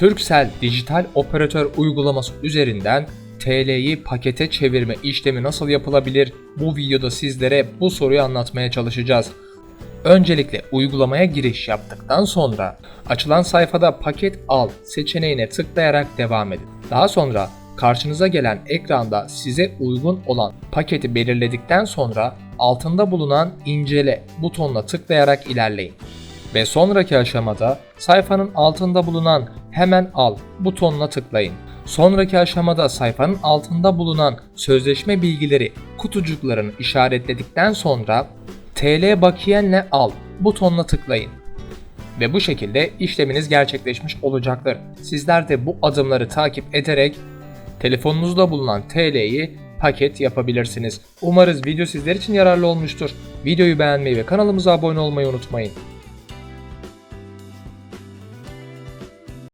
Turkcell dijital operatör uygulaması üzerinden TL'yi pakete çevirme işlemi nasıl yapılabilir? Bu videoda sizlere bu soruyu anlatmaya çalışacağız. Öncelikle uygulamaya giriş yaptıktan sonra açılan sayfada paket al seçeneğine tıklayarak devam edin. Daha sonra karşınıza gelen ekranda size uygun olan paketi belirledikten sonra altında bulunan incele butonuna tıklayarak ilerleyin. Ve sonraki aşamada sayfanın altında bulunan hemen al butonuna tıklayın. Sonraki aşamada sayfanın altında bulunan sözleşme bilgileri kutucuklarını işaretledikten sonra TL bakiyenle al butonuna tıklayın. Ve bu şekilde işleminiz gerçekleşmiş olacaktır. Sizler de bu adımları takip ederek telefonunuzda bulunan TL'yi paket yapabilirsiniz. Umarız video sizler için yararlı olmuştur. Videoyu beğenmeyi ve kanalımıza abone olmayı unutmayın.